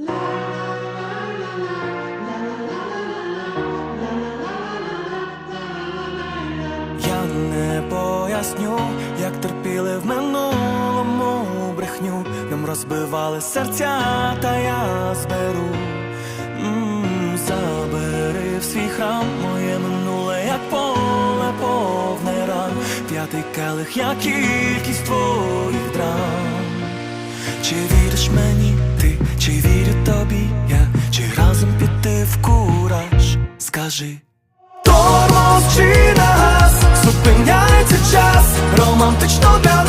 Я не поясню, як терпіли в минулому брехню, нам розбивали серця, та я зберу. Забери в свій храм моє минуле, як поле повне ран, п'ятий келих, як кількість твоїх драм. Чи віриш мені ти, чи вірю Скажи. Тормоз чи газ, зупиняється час, романтично для